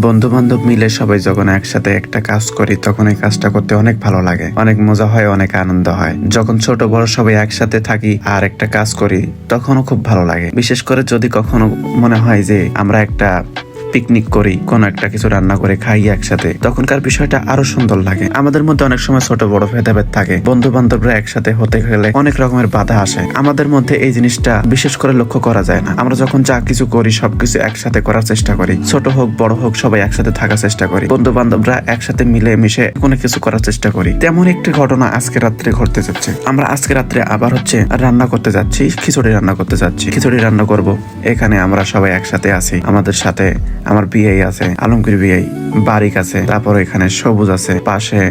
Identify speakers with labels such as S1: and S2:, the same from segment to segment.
S1: বন্ধু বান্ধব মিলে সবাই যখন একসাথে একটা কাজ করি, তখন এই কাজটা করতে অনেক ভালো লাগে। অনেক মজা হয়, অনেক আনন্দ হয়। যখন ছোট, বড় সবাই একসাথে থাকি আর একটা কাজ করি, তখনও খুব ভালো লাগে। বিশেষ করে যদি কখনো মনে হয় যে আমরা একটা পিকনিক করি, কোন একটা কিছু রান্না করে খাই একসাথে, তখনকার বিষয়টা আরও সুন্দর লাগে। আমাদের মধ্যে অনেক সময় ছোট বড় ভেদাভেদ থাকে বন্ধু বান্ধবরা একসাথে হতে গেলে অনেক রকমের বাধা আসে। আমাদের মধ্যে এই জিনিসটা বিশেষ করে লক্ষ্য করা যায় না। আমরা যখন যা কিছু করি, সবকিছু একসাথে করার চেষ্টা করি, ছোট হোক, বড় হোক, সবাই একসাথে থাকার চেষ্টা করি বন্ধু বান্ধবরা একসাথে মিলে মিশে কোনো কিছু করার চেষ্টা করি। তেমন একটি ঘটনা আজকে রাত্রে ঘটতে যাচ্ছে। আমরা আজকে রাত্রে আবার হচ্ছে রান্না করতে যাচ্ছি, খিচুড়ি রান্না করতে যাচ্ছি। খিচুড়ি রান্না করব, এখানে আমরা সবাই একসাথে আছি, আমাদের সাথে আমার বিআই আছে আলমগীর বিআই বারিক আছে তারপর এখানে সবুজ আছে পাশে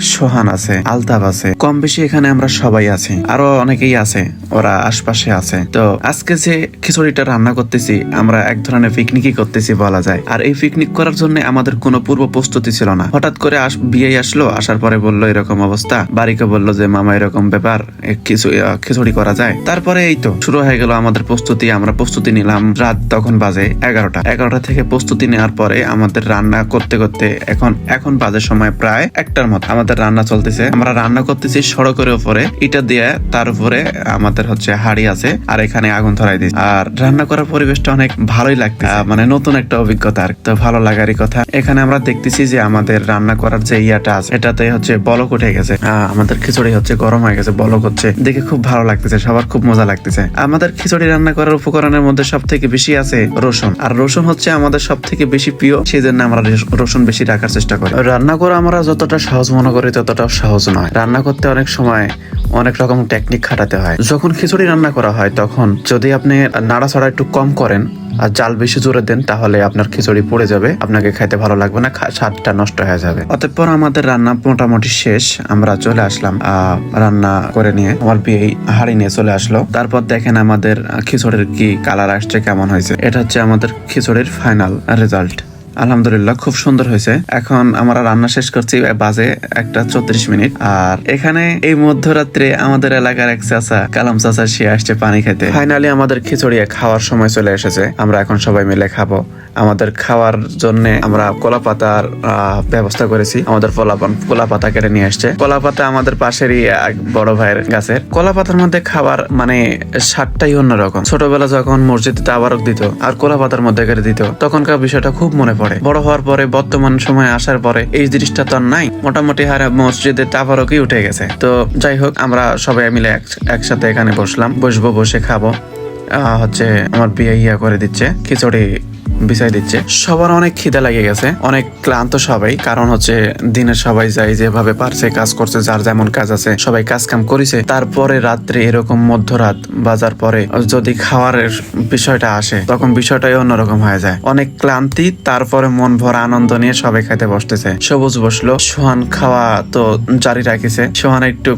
S1: সোহান আছে আলতাব আছে কম বেশি এখানে আমরা সবাই আছি। আরও অনেকেই আছে, ওরা আশপাশে আছে। তো আজকে যে খিচুড়িটা রান্না করতেছি, আমরা এক ধরনের পিকনিকই করতেছি বলা যায়। আর এই পিকনিক করার জন্য আমাদের কোনো পূর্ব প্রস্তুতি ছিল না। হঠাৎ করে বিয়ে আসলো, আসার পরে বলল এরকম অবস্থা। বাড়িকে বলল যে, মামা, এরকম ব্যাপার খিচুড়ি করা যায়? তারপরে এই তো, শুরু হয়ে গেল আমাদের প্রস্তুতি। আমরা প্রস্তুতি নিলাম রাত তখন বাজে এগারোটা। এগারোটা থেকে প্রস্তুতি নেওয়ার পরে আমাদের রান্না করতে করতে এখন এখন বাজে সময় প্রায় একটার মতো। আমাদের রান্না চলতেছে। আমরা রান্না করতেছি সড়কের উপরে। ইটা দিয়ে তার উপরে আমাদের হচ্ছে হাড়ি আছে আর এখানে আগুন ধরাই দিচ্ছি আর রান্না করার পরিবেশটা অনেক ভালোই লাগছে মানে নতুন একটা অভিজ্ঞতা তো ভালো লাগারই কথা। এখানে আমরা দেখতেছি যে আমাদের রান্না করার যে ইয়াটা আছে, এটাতে হচ্ছে বলক উঠে গেছে। আমাদের খিচুড়ি হচ্ছে গরম হয়ে গেছে, বলক হচ্ছে। দেখে খুব ভালো লাগতেছে, সবার খুব মজা লাগতেছে। আমাদের খিচুড়ি রান্না করার উপকরণের মধ্যে সব থেকে বেশি আছে রসুন। আর রসুন হচ্ছে আমাদের সব থেকে বেশি প্রিয় সেই জন্য আমরা রসুন বেশি রাখার চেষ্টা করি। রান্না করা আমরা যতটা সহজ মনে করি ততটাও সহজ নয়। রান্না করতে অনেক সময় অনেক রকম টেকনিক খাটাতে হয়। যখন খিচুড়ি রান্না করা হয়, তখন যদি আপনি নাড়াচাড়া একটু কম করেন আর জাল বেশি জোরে দেন, তাহলে আপনার খিচুড়ি পড়ে যাবে, আপনাকে খাইতে ভালো লাগবে না স্বাদটা নষ্ট হয়ে যাবে। অতঃপর আমাদের রান্না মোটামুটি শেষ, আমরা চলে আসলাম রান্না করে নিয়ে, আমার বিয়ে হাড়ি নিয়ে চলে আসলো। তারপর দেখেন আমাদের খিচুড়ির কি কালার আসছে, কেমন হয়েছে। এটা হচ্ছে আমাদের খিচুড়ির ফাইনাল রেজাল্ট আলহামদুলিল্লাহ, খুব সুন্দর হয়েছে। এখন আমরা রান্না শেষ করছি বাজে একটা চৌত্রিশ মিনিট। আর এখানে এই মধ্যরাত্রে আমাদের এলাকার এক চাচা, কালাম চাচা, সে আসছে পানি খেতে ফাইনালি আমাদের খিচুড়ি খাওয়ার সময় চলে এসেছে। আমরা এখন সবাই মিলে খাব। আমাদের খাওয়ার জন্য আমরা কলা পাতার ব্যবস্থা করেছি। আমাদের কলা পাতা কেটে নিয়ে আসছে। কলা পাতা আমাদের পাশেরই এক বড় ভাইয়ের গাছের। কলা পাতার মধ্যে খাবার মানে স্বাদটাই অন্যরকম। ছোটবেলা যখন মসজিদে তাবারক দিত আর কলা পাতার মধ্যে কেটে দিত, তখনকার বিষয়টা খুব মনে পড়ে। বড় হওয়ার পরে, বর্তমান সময়ে আসার পরে এই জিনিসটা তো নাই। মোটামুটি হারে মসজিদে তাবারকই উঠে গেছে। তো যাই হোক, আমরা সবাই মিলে এক- একসাথে এখানে বসলাম। বসবো, বসে খাব। হচ্ছে আমার বিয়ে ইয়া করে দিচ্ছে। খিচুড়ি বিছাই দিচ্ছে। সবার অনেক খিদে লেগে গেছে, অনেক ক্লান্ত সবাই। কারণ হচ্ছে দিনের সবাই যায় যেভাবে পারছে, কাজ করছে, যার যেমন কাজ আছে, সবাই কাজ কাম করেছে। তারপরে রাত্রে এরকম মধ্যরাত, বাজার পরে যদি খাওয়ারের বিষয়টা আসে, তখন বিষয়টাই অন্যরকম হয়ে যায়। অনেক ক্লান্তি, তারপরে মন ভরা আনন্দ নিয়ে সবাই খাইতে বসতেছে। সবুজ বসল, সোহান খাওয়া তো জারি রাখিছে। সোহান একটু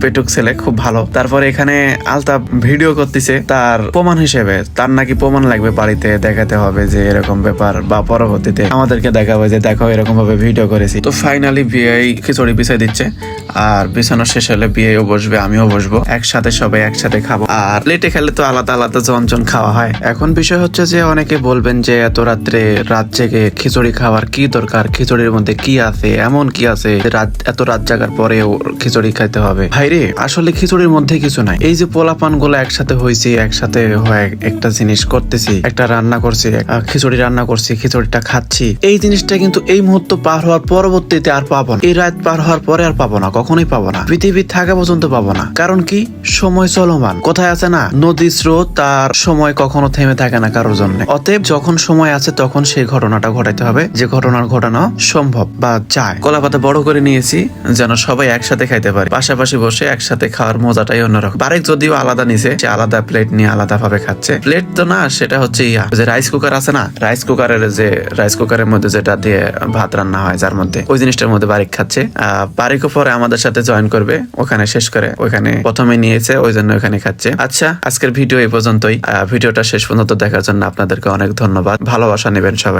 S1: পেটুক ছেলে, খুব ভালো। তারপরে এখানে আলতা ভিডিও করতেছে, তার প্রমাণ হিসেবে। তার নাকি প্রমাণ লাগবে বাড়িতে, দেখাতে হবে যে এরকম ব্যাপার বা পরবর্তীতে আমাদেরকে দেখাবে যে দেখো এরকম ভাবে ভিডিও করেছি। তো ফাইনালি বিয়ে খিচুড়ি বিছাই দিচ্ছে। আর বিছানো শেষ হলে বিয়েও বসবে, আমিও বসবো। একসাথে সবাই একসাথে খাব। আর লেটে খেলে তো আলাদা আলাদা জন জন খাওয়া হয়। এখন বিষয় হচ্ছে যে অনেকে বলবেন যে এত রাত্রে রাত জেগে খিচুড়ি খাওয়ার কি দরকার? খিচুড়ির মধ্যে কি আছে? এমন কি আছে এত রাত জাগার পরেও খিচুড়ি খাইতে হবে? ভাইরে আসলে খিচুড়ির মধ্যে কিছু নাই। এই যে পোলাপানগুলো একসাথে হয়েছি একসাথে হয়ে একটা জিনিস করতেছি, একটা রান্না করছি খিচুড়ি রান্না করছি, খিচুড়িটা খাচ্ছি। এই জিনিসটা কিন্তু এই মুহূর্ত পার হওয়ার পরবর্তীতে আর পাবো না। এই রাত পার হওয়ার পরে আর পাবো না, কখনোই পাবো না। পৃথিবী থাকা পর্যন্ত পাবো না। কারণ কি? সময় চলমান। কোথায় আছে না? নদী স্রোত তার সময় কখনো থেমে থাকে না কারোর জন্য। অতএব যখন সময় আছে, তখন সেই ঘটনাটা ঘটাইতে হবে। যে ঘটনার ঘটানো সম্ভব বা যায়। কলা পাতা বড় করে নিয়েছি, যেন সবাই একসাথে খাইতে পারে। পাশাপাশি বসে একসাথে খাওয়ার মজাটাই অন্যরকম। বারেক যদিও আলাদা নিছে, সে আলাদা প্লেট নিয়ে আলাদা ভাবে খাচ্ছে। প্লেট তো না, সেটা হচ্ছে ইয়া। যে রাইস কুকার আছে না? রাইস কুকারের যে রাইস কুকারের মধ্যে যেটা দিয়ে ভাত রান্না হয় যার মধ্যে। ওই জিনিসটার মধ্যে বারিক খাচ্ছে। আহ, বারিকও পরে আমাদের সাথে জয়েন করবে ওখানে শেষ করে ওখানে প্রথমে নিয়েছে ওই জন্য ওখানে খাচ্ছে। আচ্ছা আজকের ভিডিও এই পর্যন্তই। ভিডিওটা শেষ পর্যন্ত দেখার জন্য আপনাদেরকে অনেক ধন্যবাদ। ভালোবাসা নেবেন সবাই।